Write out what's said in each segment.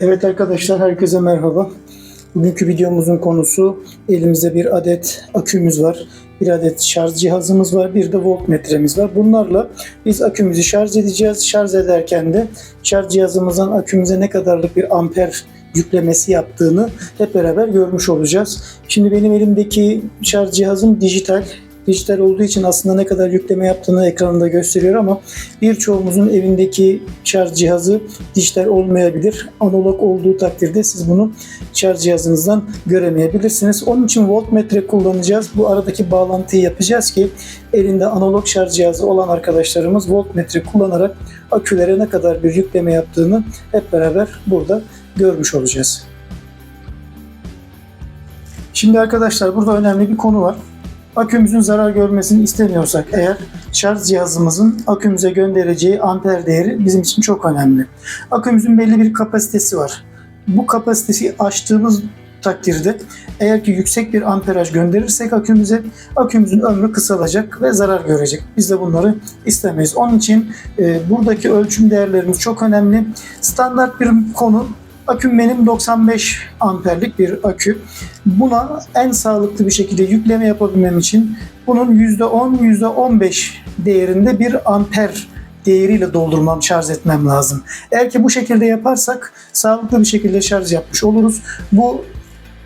Evet arkadaşlar herkese merhaba. Bugünkü videomuzun konusu elimizde bir adet akümüz var. Bir adet şarj cihazımız var. Bir de voltmetremiz var. Bunlarla biz akümüzü şarj edeceğiz. Şarj ederken de şarj cihazımızın akümüze ne kadarlık bir amper yüklemesi yaptığını hep beraber görmüş olacağız. Şimdi benim elimdeki şarj cihazım dijital. Dijital olduğu için aslında ne kadar yükleme yaptığını ekranında gösteriyor ama birçoğumuzun evindeki şarj cihazı dijital olmayabilir. Analog olduğu takdirde siz bunu şarj cihazınızdan göremeyebilirsiniz. Onun için voltmetre kullanacağız. Bu aradaki bağlantıyı yapacağız ki elinde analog şarj cihazı olan arkadaşlarımız voltmetre kullanarak akülere ne kadar bir yükleme yaptığını hep beraber burada görmüş olacağız. Şimdi arkadaşlar burada önemli bir konu var. Akümüzün zarar görmesini istemiyorsak eğer şarj cihazımızın akümüze göndereceği amper değeri bizim için çok önemli. Akümüzün belli bir kapasitesi var. Bu kapasitesi aştığımız takdirde eğer ki yüksek bir amperaj gönderirsek akümüze akümüzün ömrü kısalacak ve zarar görecek. Biz de bunları istemeyiz. Onun için e, buradaki ölçüm değerlerimiz çok önemli. Standart bir konu Aküm benim 95 amperlik bir akü. Buna en sağlıklı bir şekilde yükleme yapabilmem için bunun %10, %15 değerinde bir amper değeriyle doldurmam, şarj etmem lazım. Eğer ki bu şekilde yaparsak sağlıklı bir şekilde şarj yapmış oluruz. Bu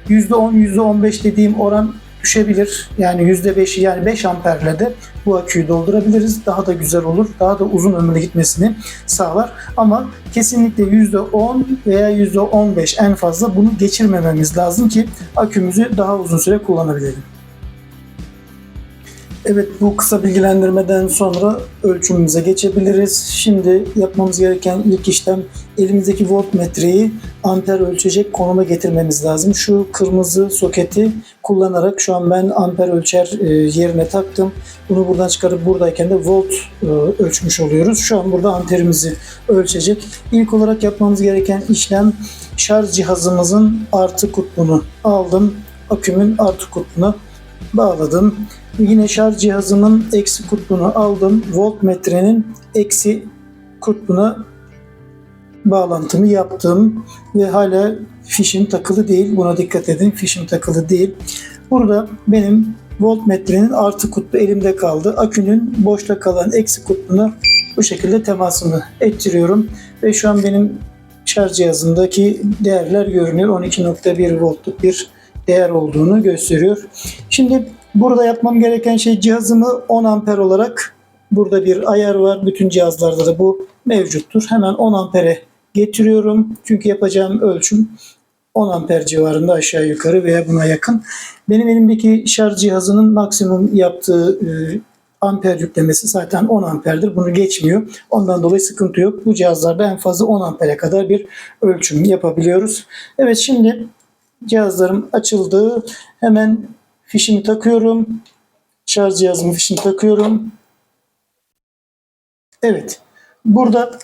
%10, %15 dediğim oran düşebilir. Yani %5'i yani 5 amperle de bu aküyü doldurabiliriz. Daha da güzel olur. Daha da uzun ömürlü gitmesini sağlar. Ama kesinlikle %10 veya %15 en fazla bunu geçirmememiz lazım ki akümüzü daha uzun süre kullanabilelim. Evet bu kısa bilgilendirmeden sonra ölçümümüze geçebiliriz. Şimdi yapmamız gereken ilk işlem elimizdeki voltmetreyi amper ölçecek konuma getirmemiz lazım. Şu kırmızı soketi kullanarak şu an ben amper ölçer e, yerine taktım. Bunu buradan çıkarıp buradayken de volt e, ölçmüş oluyoruz. Şu an burada amperimizi ölçecek. İlk olarak yapmamız gereken işlem şarj cihazımızın artı kutbunu aldım. Akümün artı kutbuna bağladım. Yine şarj cihazımın eksi kutbunu aldım. Voltmetrenin eksi kutbuna bağlantımı yaptım ve hala fişim takılı değil. Buna dikkat edin. Fişim takılı değil. Burada benim voltmetrenin artı kutbu elimde kaldı. Akünün boşta kalan eksi kutbuna bu şekilde temasımı ettiriyorum ve şu an benim şarj cihazındaki değerler görünüyor. 12.1 voltluk bir değer olduğunu gösteriyor. Şimdi burada yapmam gereken şey cihazımı 10 amper olarak burada bir ayar var. Bütün cihazlarda da bu mevcuttur. Hemen 10 ampere getiriyorum. Çünkü yapacağım ölçüm 10 amper civarında aşağı yukarı veya buna yakın. Benim elimdeki şarj cihazının maksimum yaptığı e, amper yüklemesi zaten 10 amperdir. Bunu geçmiyor. Ondan dolayı sıkıntı yok. Bu cihazlarda en fazla 10 ampere kadar bir ölçüm yapabiliyoruz. Evet şimdi cihazlarım açıldı. Hemen fişimi takıyorum. Şarj cihazımın fişini takıyorum. Evet. Burada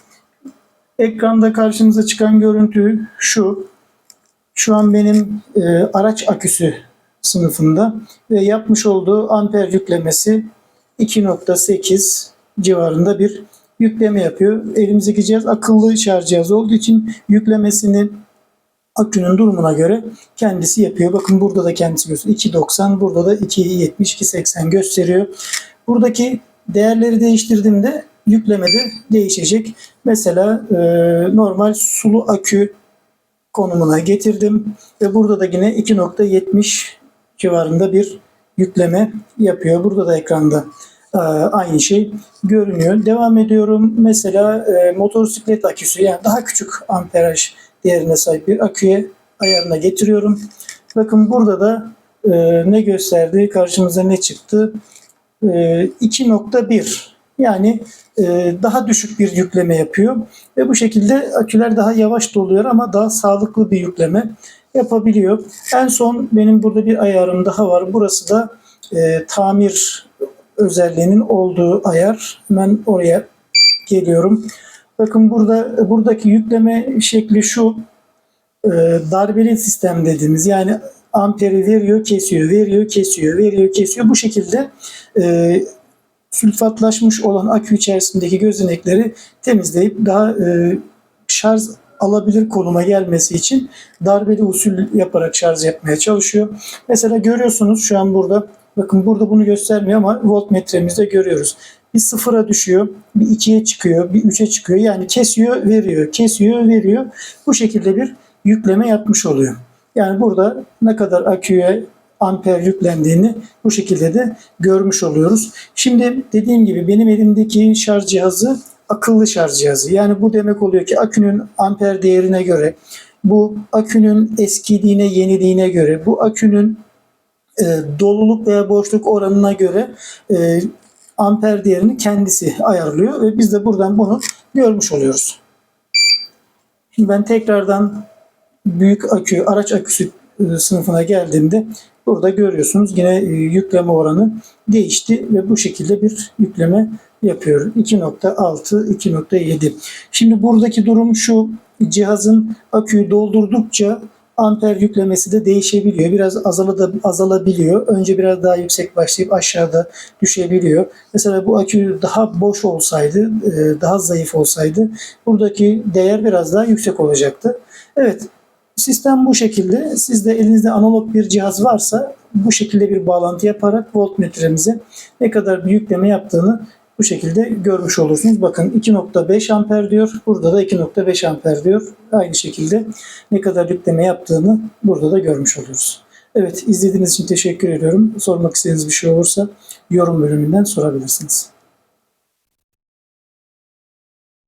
ekranda karşımıza çıkan görüntü şu. Şu an benim e, araç aküsü sınıfında ve yapmış olduğu amper yüklemesi 2.8 civarında bir yükleme yapıyor. Elimizdeki cihaz akıllı şarj cihazı olduğu için yüklemesini akünün durumuna göre kendisi yapıyor. Bakın burada da kendisi gösteriyor. 2.90 burada da 2.70 2.80 gösteriyor. Buradaki değerleri değiştirdiğimde yüklemede değişecek. Mesela e, normal sulu akü konumuna getirdim ve burada da yine 2.70 civarında bir yükleme yapıyor. Burada da ekranda e, aynı şey görünüyor. Devam ediyorum. Mesela e, motosiklet aküsü yani daha küçük amperaj değerine sahip bir aküye ayarına getiriyorum. Bakın burada da e, ne gösterdi? Karşımıza ne çıktı? E, 2.1 yani e, daha düşük bir yükleme yapıyor ve bu şekilde aküler daha yavaş doluyor ama daha sağlıklı bir yükleme yapabiliyor. En son benim burada bir ayarım daha var. Burası da e, tamir özelliğinin olduğu ayar. Hemen oraya geliyorum. Bakın burada buradaki yükleme şekli şu e, darbeli sistem dediğimiz yani amperi veriyor kesiyor veriyor kesiyor veriyor kesiyor bu şekilde e, sülfatlaşmış olan akü içerisindeki gözenekleri temizleyip daha e, şarj alabilir konuma gelmesi için darbeli usul yaparak şarj yapmaya çalışıyor. Mesela görüyorsunuz şu an burada bakın burada bunu göstermiyor ama voltmetremizde görüyoruz. Bir sıfıra düşüyor, bir ikiye çıkıyor, bir üçe çıkıyor. Yani kesiyor, veriyor, kesiyor, veriyor. Bu şekilde bir yükleme yapmış oluyor. Yani burada ne kadar aküye amper yüklendiğini bu şekilde de görmüş oluyoruz. Şimdi dediğim gibi benim elimdeki şarj cihazı akıllı şarj cihazı. Yani bu demek oluyor ki akünün amper değerine göre, bu akünün eskidiğine, yeniliğine göre, bu akünün e, doluluk veya boşluk oranına göre e, amper değerini kendisi ayarlıyor ve biz de buradan bunu görmüş oluyoruz. Şimdi ben tekrardan büyük akü, araç aküsü e, sınıfına geldiğimde burada görüyorsunuz yine e, yükleme oranı değişti ve bu şekilde bir yükleme yapıyor. 2.6, 2.7. Şimdi buradaki durum şu cihazın aküyü doldurdukça amper yüklemesi de değişebiliyor. Biraz azala azalabiliyor. Önce biraz daha yüksek başlayıp aşağıda düşebiliyor. Mesela bu akü daha boş olsaydı, e, daha zayıf olsaydı buradaki değer biraz daha yüksek olacaktı. Evet, sistem bu şekilde. Sizde elinizde analog bir cihaz varsa bu şekilde bir bağlantı yaparak voltmetremize ne kadar bir yükleme yaptığını bu şekilde görmüş olursunuz. Bakın 2.5 amper diyor. Burada da 2.5 amper diyor. Aynı şekilde ne kadar yükleme yaptığını burada da görmüş oluyoruz. Evet izlediğiniz için teşekkür ediyorum. Sormak istediğiniz bir şey olursa yorum bölümünden sorabilirsiniz.